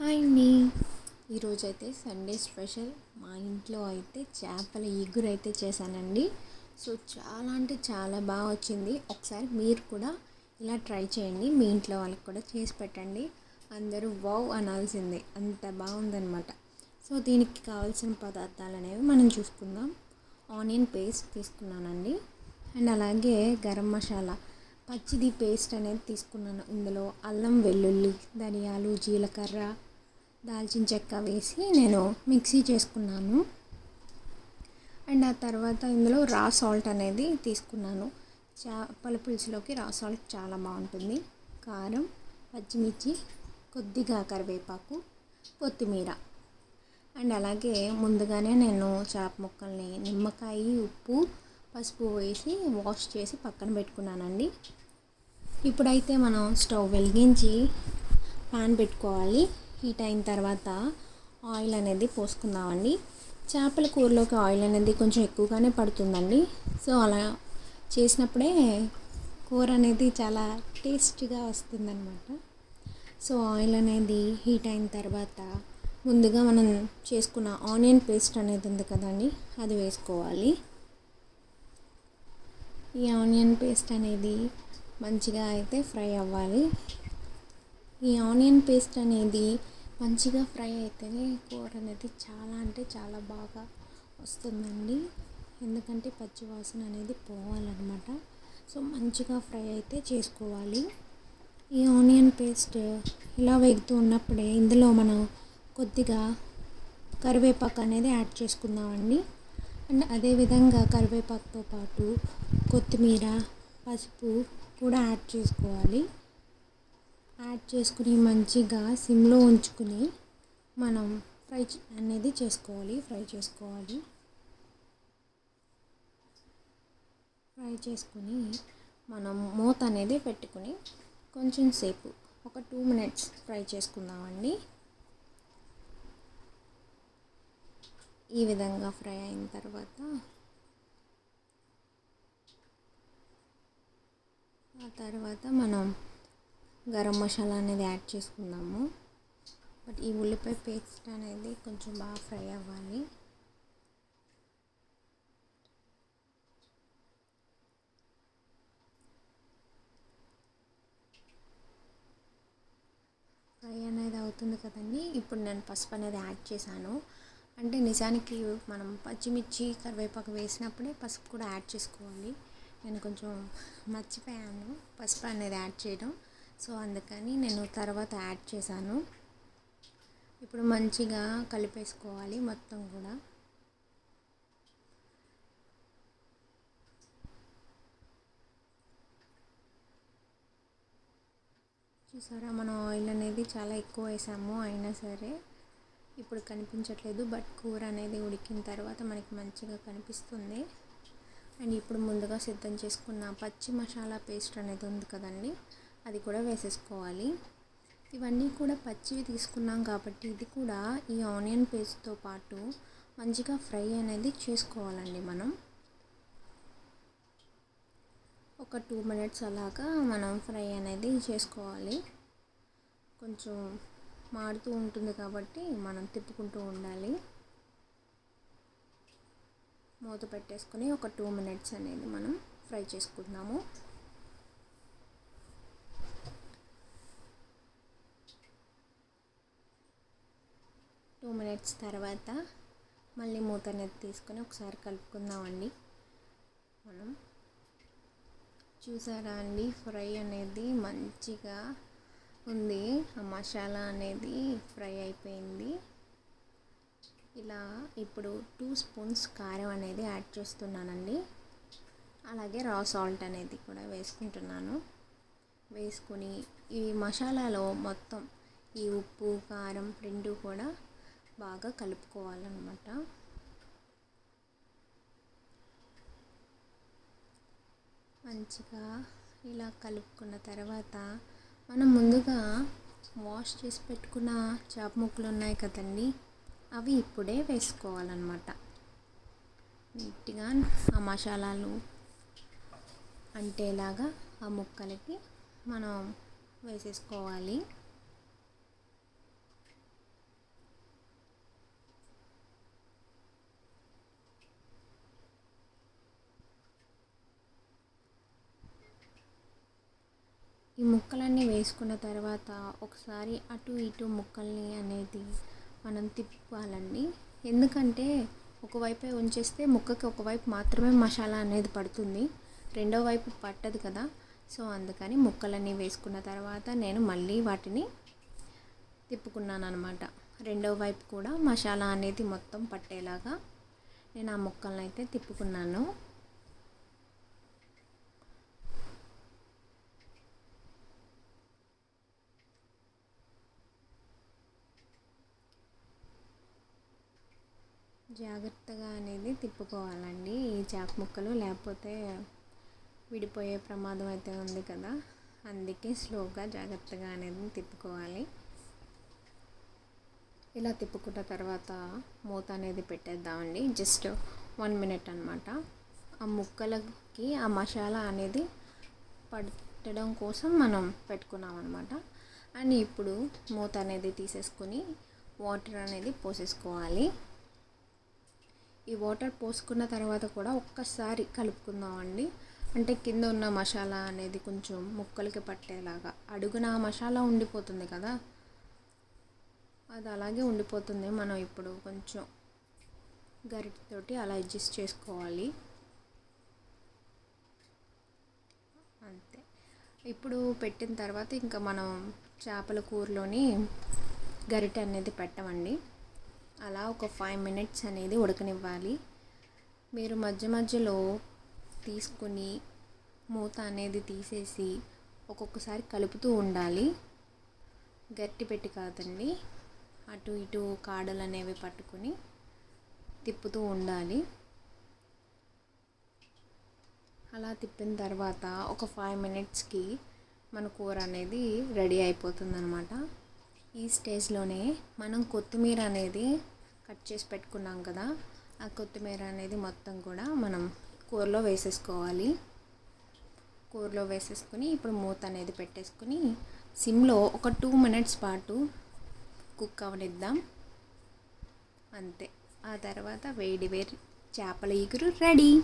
Hi అండి. ఈరోజు అయితే సండే స్పెషల్. మా ఇంట్లో అయితే చేపల ఇగురు అయితే చేశానండి. సో చాలా అంటే చాలా బాగా వచ్చింది. ఒకసారి మీరు కూడా ఇలా ట్రై చేయండి. మీ ఇంట్లో వాళ్ళకి కూడా చేసి పెట్టండి. అందరూ వావ్ అనాల్సిందే. అంత బాగుందనమాట సో దీనికి కావాల్సిన పదార్థాలు అనేవి మనం చూసుకుందాం. ఆనియన్ పేస్ట్ తీసుకున్నానండి. అండ్ అలాగే గరం మసాలా. పచ్చిది పేస్ట్ అనేది తీసుకున్నాను. ఇందులో అల్లం వెల్లుల్లి ధనియాలు జీలకర్ర దాల్చిన చెక్క వేసి నేను మిక్సీ చేసుకున్నాను. అండ్ ఆ తర్వాత ఇందులో రా సాల్ట్ అనేది తీసుకున్నాను. చేపల పులుసులోకి రా సాల్ట్ చాలా బాగుంటుంది. కారం పచ్చిమిర్చి కొద్దిగా కరివేపాకు కొత్తిమీర. అండ్ అలాగే ముందుగానే నేను చేప ముక్కల్ని నిమ్మకాయ ఉప్పు పసుపు వేసి వాష్ చేసి పక్కన పెట్టుకున్నానండి. ఇప్పుడైతే మనం స్టవ్ వెలిగించి పాన్ పెట్టుకోవాలి. హీట్ అయిన తర్వాత ఆయిల్ అనేది పోసుకుందామండి. చేపల కూరలోకి ఆయిల్ అనేది కొంచెం ఎక్కువగానే పడుతుందండి. సో అలా చేసినప్పుడే కూర అనేది చాలా టేస్టీగా వస్తుందన్నమాట. సో ఆయిల్ అనేది హీట్ అయిన తర్వాత ముందుగా మనం చేసుకున్న ఆనియన్ పేస్ట్ అనేది ఉంది కదండి అది వేసుకోవాలి. ఈ ఆనియన్ పేస్ట్ అనేది మంచిగా అయితే ఫ్రై అవ్వాలి. ఈ ఆనియన్ పేస్ట్ అనేది మంచిగా ఫ్రై అయితేనే కూర అనేది చాలా అంటే చాలా బాగా వస్తుందండి. ఎందుకంటే పచ్చి వాసన అనేది పోవాలన్నమాట. సో మంచిగా ఫ్రై అయితే చేసుకోవాలి. ఈ ఆనియన్ పేస్ట్ ఇలా వేగుతూ ఉన్నప్పుడే ఇందులో మనం కొద్దిగా కరివేపాకు అనేది యాడ్ చేసుకుందామండి. అండ్ అదేవిధంగా కరివేపాకుతో పాటు కొత్తిమీర పసుపు కూడా యాడ్ చేసుకోవాలి. యాడ్ చేసుకుని మంచిగా సిమ్లో ఉంచుకుని మనం ఫ్రై అనేది చేసుకోవాలి ఫ్రై చేసుకోవాలి. ఫ్రై చేసుకుని మనం మూత అనేది పెట్టుకుని కొంచెం సేపు ఒక టూ మినిట్స్ ఫ్రై చేసుకుందామండి. ఈ విధంగా ఫ్రై అయిన తర్వాత ఆ తర్వాత మనం గరం మసాలా అనేది యాడ్ చేసుకుందాము. బట్ ఈ ఉల్లిపాయ పేస్ట్ అనేది కొంచెం బాగా ఫ్రై అవ్వాలి. ఫ్రై అనేది అవుతుంది కదండి. ఇప్పుడు నేను పసుపు అనేది యాడ్ చేశాను. అంటే నిజానికి మనం పచ్చిమిర్చి కరివేపాకు వేసినప్పుడే పసుపు కూడా యాడ్ చేసుకోవాలి. నేను కొంచెం మర్చిపోయాను. పసుపు అనేది యాడ్ చేయడం. సో అందుకని నేను తర్వాత యాడ్ చేశాను. ఇప్పుడు మంచిగా కలిపేసుకోవాలి మొత్తం కూడా. చూసారా మనం ఆయిల్ అనేది చాలా ఎక్కువ వేసాము అయినా సరే ఇప్పుడు కనిపించట్లేదు బట్ కూర అనేది ఉడికిన తర్వాత మనకి మంచిగా కనిపిస్తుంది. అండ్ ఇప్పుడు ముందుగా సిద్ధం చేసుకున్న పచ్చి మసాలా పేస్ట్ అనేది ఉంది కదండి అది కూడా వేసేసుకోవాలి. ఇవన్నీ కూడా పచ్చివి తీసుకున్నాం కాబట్టి ఇది కూడా ఈ ఆనియన్ పేస్ట్తో పాటు మంచిగా ఫ్రై అనేది చేసుకోవాలండి మనం. ఒక టూ మినిట్స్ అలాగా మనం ఫ్రై అనేది చేసుకోవాలి. కొంచెం మాడుతూ ఉంటుంది కాబట్టి మనం తిప్పుకుంటూ ఉండాలి. మూత పెట్టేసుకొని ఒక టూ మినిట్స్ అనేది మనం ఫ్రై చేసుకుంటున్నాము టూ మినిట్స్ తర్వాత మళ్ళీ మూత నెత్తి తీసుకొని ఒకసారి కలుపుకుందామండి. మనం చూసారా అండి ఫ్రై అనేది మంచిగా ఉంది. ఆ మసాలా అనేది ఫ్రై అయిపోయింది. ఇలా ఇప్పుడు టూ స్పూన్స్ కారం అనేది యాడ్ చేస్తున్నానండి. అలాగే రా సాల్ట్ అనేది కూడా వేసుకుంటున్నాను. వేసుకొని ఈ మసాలాలో మొత్తం ఈ ఉప్పు కారం రెండు కూడా బాగా కలుపుకోవాలన్నమాట. మంచిగా ఇలా కలుపుకున్న తర్వాత మనం ముందుగా వాష్ చేసి పెట్టుకున్న చేప ముక్కలు ఉన్నాయి కదండి అవి ఇప్పుడే వేసుకోవాలన్నమాట. నీట్గా ఆ మసాలాలు అంటేలాగా ఆ ముక్కలకి మనం వేసేసుకోవాలి. ఈ ముక్కలన్నీ వేసుకున్న తర్వాత ఒకసారి అటు ఇటు ముక్కల్ని అనేది మనం తిప్పాలండి. ఎందుకంటే ఒకవైపే ఉంచేస్తే ముక్కకి ఒకవైపు మాత్రమే మసాలా అనేది పడుతుంది. రెండో వైపు పట్టదు కదా. సో అందుకని ముక్కలన్నీ వేసుకున్న తర్వాత నేను మళ్ళీ వాటిని తిప్పుకున్నాను అనమాట రెండో వైపు కూడా మసాలా అనేది మొత్తం పట్టేలాగా నేను ఆ ముక్కలను అయితే తిప్పుకున్నాను. జాగ్రత్తగా అనేది తిప్పుకోవాలండి. ఈ చేప ముక్కలు లేకపోతే విడిపోయే ప్రమాదం అయితే ఉంది కదా. అందుకే స్లోగా జాగ్రత్తగా అనేది తిప్పుకోవాలి. ఇలా తిప్పుకున్న తర్వాత మూత అనేది పెట్టేద్దామండి. జస్ట్ వన్ మినిట్ అనమాట ఆ ముక్కలకి ఆ మసాలా అనేది పట్టడం కోసం మనం పెట్టుకున్నాం అనమాట అండ్ ఇప్పుడు మూత అనేది తీసేసుకొని వాటర్ అనేది పోసేసుకోవాలి. ఈ వాటర్ పోసుకున్న తర్వాత కూడా ఒక్కసారి కలుపుకుందామండి. అంటే కింద ఉన్న మసాలా అనేది కొంచెం ముక్కలకి పట్టేలాగా. అడుగున మసాలా ఉండిపోతుంది కదా? అది అలాగే ఉండిపోతుంది. మనం ఇప్పుడు కొంచెం గరిటతోటి అలా అడ్జస్ట్ చేసుకోవాలి. అంతే. ఇప్పుడు పెట్టిన తర్వాత ఇంకా మనం చేపల కూరలోని గరిటె అనేది పెట్టమండి. అలా ఒక ఫైవ్ మినిట్స్ అనేది ఉడకనివ్వాలి. మీరు మధ్య మధ్యలో తీసుకుని మూత అనేది తీసేసి ఒక్కొక్కసారి కలుపుతూ ఉండాలి. గట్టి పెట్టి కాదండి. అటు ఇటు కాడలు అనేవి పట్టుకుని తిప్పుతూ ఉండాలి. అలా తిప్పిన తర్వాత ఒక ఫైవ్ మినిట్స్కి మన కూర అనేది రెడీ అయిపోతుంది అనమాట ఈ స్టేజ్లోనే మనం కొత్తిమీర అనేది కట్ చేసి పెట్టుకున్నాం కదా ఆ కొత్తిమీర అనేది మొత్తం కూడా మనం కూరలో వేసేసుకోవాలి. కూరలో వేసేసుకుని ఇప్పుడు మూత అనేది పెట్టేసుకుని సిమ్లో ఒక టూ మినిట్స్ పాటు కుక్ అవనిద్దాం. అంతే. ఆ తర్వాత వేడి వేడి చేపల ఈగురు రెడీ.